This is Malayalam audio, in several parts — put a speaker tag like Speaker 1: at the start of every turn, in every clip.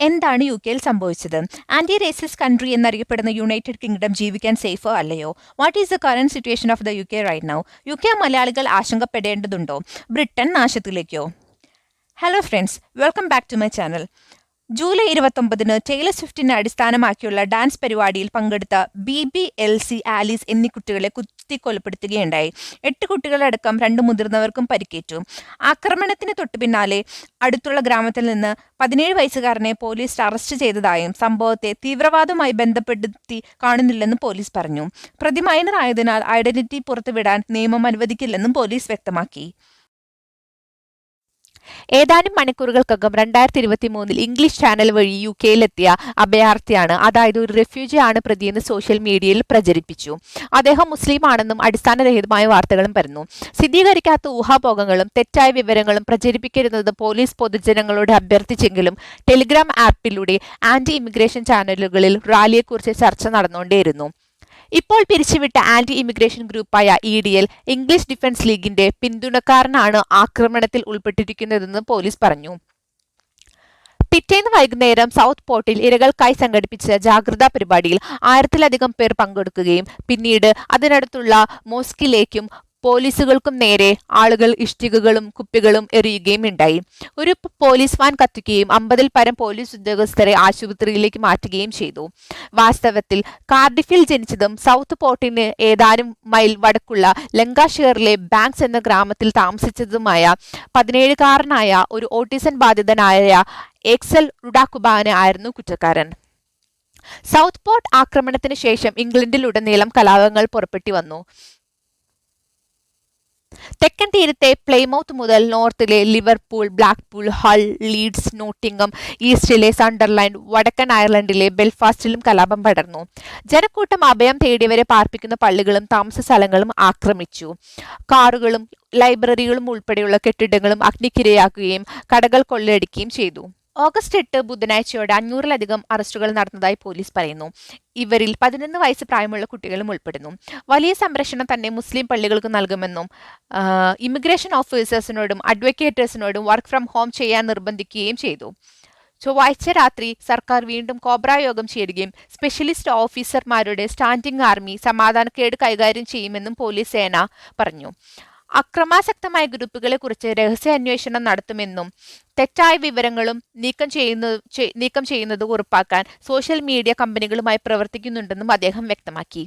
Speaker 1: എന്താണ് യു കെയിൽ സംഭവിച്ചത്? ആന്റി റേസിസ് കൺട്രി എന്നറിയപ്പെടുന്ന യുണൈറ്റഡ് കിങ്ഡം ജീവിക്കാൻ സേഫോ അല്ലയോ? What is the current situation of the U K right now U K മലയാളികൾ ആശങ്കപ്പെടേണ്ടതുണ്ടോ? Britain നാശത്തിലേക്കോ? Hello friends welcome back to my channel July ഇരുപത്തൊമ്പതിന് Taylor സ്വിഫ്റ്റിനെ അടിസ്ഥാനമാക്കിയുള്ള ഡാൻസ് പരിപാടിയിൽ പങ്കെടുത്ത Bebe Elsie Alice എന്നീ കുട്ടികളെ കുത്തിക്കൊലപ്പെടുത്തുകയുണ്ടായി എട്ട് കുട്ടികളടക്കം രണ്ട് മുതിർന്നവർക്കും പരിക്കേറ്റു. ആക്രമണത്തിന് തൊട്ടു പിന്നാലെ അടുത്തുള്ള ഗ്രാമത്തിൽ നിന്ന് പതിനേഴ് വയസ്സുകാരനെ പോലീസ് അറസ്റ്റ് ചെയ്തതായും സംഭവത്തെ തീവ്രവാദവുമായി ബന്ധപ്പെടുത്തി കാണുന്നില്ലെന്നും പോലീസ് പറഞ്ഞു. പ്രതി മൈനർ ആയതിനാൽ ഐഡന്റിറ്റി പുറത്തുവിടാൻ നിയമം അനുവദിക്കില്ലെന്നും പോലീസ് വ്യക്തമാക്കി.
Speaker 2: ഏതാനും മണിക്കൂറുകൾക്കകം രണ്ടായിരത്തി ഇരുപത്തി മൂന്നിൽ ഇംഗ്ലീഷ് ചാനൽ വഴി യു കെയിലെത്തിയ അഭയാർത്ഥിയാണ്. അതായത് ഒരു റെഫ്യൂജി ആണ് പ്രതിയെന്ന് സോഷ്യൽ മീഡിയയിൽ പ്രചരിപ്പിച്ചു. അദ്ദേഹം മുസ്ലിം ആണെന്നും അടിസ്ഥാനരഹിതമായ വാർത്തകളും പരന്നു. സ്ഥിരീകരിക്കാത്ത ഊഹാപോഹങ്ങളും തെറ്റായ വിവരങ്ങളും പ്രചരിപ്പിക്കരുതെന്ന് പോലീസ് പൊതുജനങ്ങളോട് അഭ്യർത്ഥിച്ചെങ്കിലും ടെലിഗ്രാം ആപ്പിലൂടെ ആന്റി ഇമിഗ്രേഷൻ ചാനലുകളിൽ റാലിയെക്കുറിച്ച് ചർച്ച നടന്നുകൊണ്ടേയിരുന്നു. ഇപ്പോൾ പിരിച്ചുവിട്ട anti immigration ഗ്രൂപ്പായ E D L English Defence ലീഗിന്റെ പിന്തുണക്കാരനാണ് ആക്രമണത്തിൽ ഉൾപ്പെട്ടിരിക്കുന്നതെന്ന് പോലീസ് പറഞ്ഞു. പിറ്റേന്ന് വൈകുന്നേരം സൗത്ത് പോർട്ടിൽ ഇരകൾക്കായി സംഘടിപ്പിച്ച ജാഗ്രതാ പരിപാടിയിൽ ആയിരത്തിലധികം പേർ പങ്കെടുക്കുകയും പിന്നീട് അതിനടുത്തുള്ള മോസ്കിലേക്കും പോലീസുകൾക്കും നേരെ ആളുകൾ ഇഷ്ടികകളും കുപ്പികളും എറിയുകയും ഉണ്ടായി. ഒരു പോലീസ് വാൻ കത്തിക്കുകയും അമ്പതിൽ പരം പോലീസ് ഉദ്യോഗസ്ഥരെ ആശുപത്രിയിലേക്ക് മാറ്റുകയും ചെയ്തു. വാസ്തവത്തിൽ കാർഡിഫിൽ ജനിച്ചതും സൗത്ത് പോർട്ടിന് ഏതാനും മൈൽ വടക്കുള്ള ലങ്കാഷെയറിലെ ബാങ്ക്സ് എന്ന ഗ്രാമത്തിൽ താമസിച്ചതുമായ പതിനേഴുകാരനായ ഒരു ഓട്ടിസൺ ബാധിതനായ എക്സൽ റുഡാക്കുബാന് ആയിരുന്നു കുറ്റക്കാരൻ. സൗത്ത് പോർട്ട് ആക്രമണത്തിന് ശേഷം ഇംഗ്ലണ്ടിലുടനീളം കലാപങ്ങൾ പുറപ്പെട്ടു വന്നു. തെക്കൻ തീരത്തെ പ്ലേമൗത്ത് മുതൽ നോർത്തിലെ Liverpool Blackpool Hull Leeds Nottingham ഈസ്റ്റിലെ Sunderland വടക്കൻ അയർലൻഡിലെ ബെൽഫാസ്റ്റിലും കലാപം പടർന്നു. ജനക്കൂട്ടം അഭയം തേടിയവരെ പാർപ്പിക്കുന്ന പള്ളികളും താമസ സ്ഥലങ്ങളും ആക്രമിച്ചു. കാറുകളും ലൈബ്രറികളും ഉൾപ്പെടെയുള്ള കെട്ടിടങ്ങളും അഗ്നിക്കിരയാക്കുകയും കടകൾ കൊള്ളയടിക്കുകയും ചെയ്തു. ഓഗസ്റ്റ് എട്ട് ബുധനാഴ്ചയോടെ അഞ്ഞൂറിലധികം അറസ്റ്റുകൾ നടന്നതായി പോലീസ് പറയുന്നു. ഇവരിൽ പതിനൊന്ന് വയസ്സ് പ്രായമുള്ള കുട്ടികളും ഉൾപ്പെടുന്നു. വലിയ സംരക്ഷണം തന്നെ മുസ്ലിം പള്ളികൾക്ക് നൽകുമെന്നും ഇമിഗ്രേഷൻ ഓഫീസേഴ്സിനോടും അഡ്വക്കേറ്റേഴ്സിനോടും വർക്ക് ഫ്രം ഹോം ചെയ്യാൻ നിർബന്ധിക്കുകയും ചെയ്തു. ചൊവ്വാഴ്ച രാത്രി സർക്കാർ വീണ്ടും കോബ്ര യോഗം ചേരുകയും സ്പെഷ്യലിസ്റ്റ് ഓഫീസർമാരുടെ സ്റ്റാൻഡിംഗ് ആർമി സമാധാനക്കേട് കൈകാര്യം ചെയ്യുമെന്നും പോലീസ് സേന പറഞ്ഞു. അക്രമാസക്തമായ ഗ്രൂപ്പുകളെ കുറിച്ച് രഹസ്യാന്വേഷണം നടത്തുമെന്നും തെറ്റായ വിവരങ്ങളും നീക്കം ചെയ്യുന്ന നീക്കം ചെയ്യുന്നത് ഉറപ്പാക്കാൻ സോഷ്യൽ മീഡിയ കമ്പനികളുമായി പ്രവർത്തിക്കുന്നുണ്ടെന്നും അദ്ദേഹം വ്യക്തമാക്കി.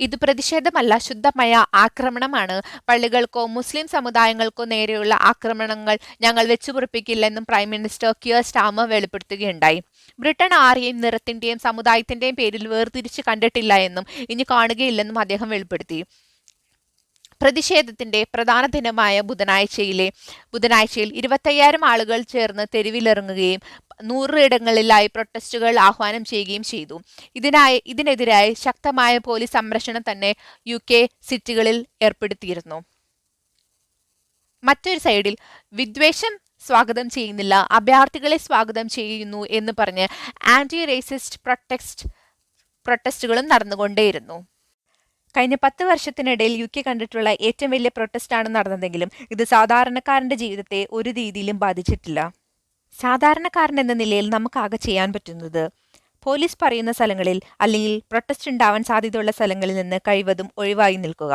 Speaker 2: ഇത് പ്രതിഷേധമല്ല ശുദ്ധമായ ആക്രമണമാണ്. പള്ളികൾക്കോ മുസ്ലിം സമുദായങ്ങൾക്കോ നേരെയുള്ള ആക്രമണങ്ങൾ ഞങ്ങൾ വെച്ചുപുറപ്പിക്കില്ലെന്നും പ്രൈം മിനിസ്റ്റർ കിയർ സ്റ്റാമർ വെളിപ്പെടുത്തുകയുണ്ടായി. ബ്രിട്ടൻ ആരെയും നിറത്തിന്റെയും സമുദായത്തിന്റെയും പേരിൽ വേർതിരിച്ച് കണ്ടിട്ടില്ല എന്നും ഇനി കാണുകയില്ലെന്നും അദ്ദേഹം വെളിപ്പെടുത്തി. പ്രതിഷേധത്തിന്റെ പ്രധാന ദിനമായ ബുധനാഴ്ചയിലെ ബുധനാഴ്ചയിൽ ഇരുപത്തയ്യായിരം ആളുകൾ ചേർന്ന് തെരുവിലിറങ്ങുകയും നൂറിടങ്ങളിലായി പ്രൊട്ടസ്റ്റുകൾ ആഹ്വാനം ചെയ്യുകയും ചെയ്തു. ഇതിനായി ഇതിനെതിരായി ശക്തമായ പോലീസ് സംരക്ഷണം തന്നെ യു കെ സിറ്റികളിൽ ഏർപ്പെടുത്തിയിരുന്നു. മറ്റൊരു സൈഡിൽ വിദ്വേഷം സ്വാഗതം ചെയ്യുന്നില്ല അഭയാർത്ഥികളെ സ്വാഗതം ചെയ്യുന്നു എന്ന് പറഞ്ഞ് ആന്റി റേസിസ്റ്റ് പ്രൊട്ടസ്റ്റ് പ്രൊട്ടസ്റ്റുകളും നടന്നുകൊണ്ടേയിരുന്നു. കഴിഞ്ഞ പത്ത് വർഷത്തിനിടയിൽ യു കെ കണ്ടിട്ടുള്ള ഏറ്റവും വലിയ പ്രൊട്ടസ്റ്റാണ് നടന്നതെങ്കിലും ഇത് സാധാരണക്കാരന്റെ ജീവിതത്തെ ഒരു രീതിയിലും ബാധിച്ചിട്ടില്ല. സാധാരണക്കാരൻ എന്ന നിലയിൽ നമുക്കാകെ ചെയ്യാൻ പറ്റുന്നത് പോലീസ് പറയുന്ന സ്ഥലങ്ങളിൽ അല്ലെങ്കിൽ പ്രൊട്ടസ്റ്റ് ഉണ്ടാവാൻ സാധ്യതയുള്ള സ്ഥലങ്ങളിൽ നിന്ന് കഴിവതും ഒഴിവായി നിൽക്കുക.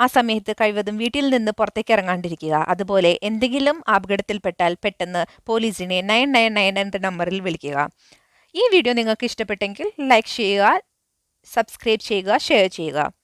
Speaker 2: ആ സമയത്ത് കഴിവതും വീട്ടിൽ നിന്ന് പുറത്തേക്ക് ഇറങ്ങാണ്ടിരിക്കുക. അതുപോലെ എന്തെങ്കിലും അപകടത്തിൽപ്പെട്ടാൽ പെട്ടെന്ന് പോലീസിനെ നയൻ നയൻ നയൻ എന്ന നമ്പറിൽ വിളിക്കുക. ഈ വീഡിയോ നിങ്ങൾക്ക് ഇഷ്ടപ്പെട്ടെങ്കിൽ ലൈക്ക് ചെയ്യുക സബ്സ്ക്രൈബ് ചെയ്യുക ഷെയർ ചെയ്യുക.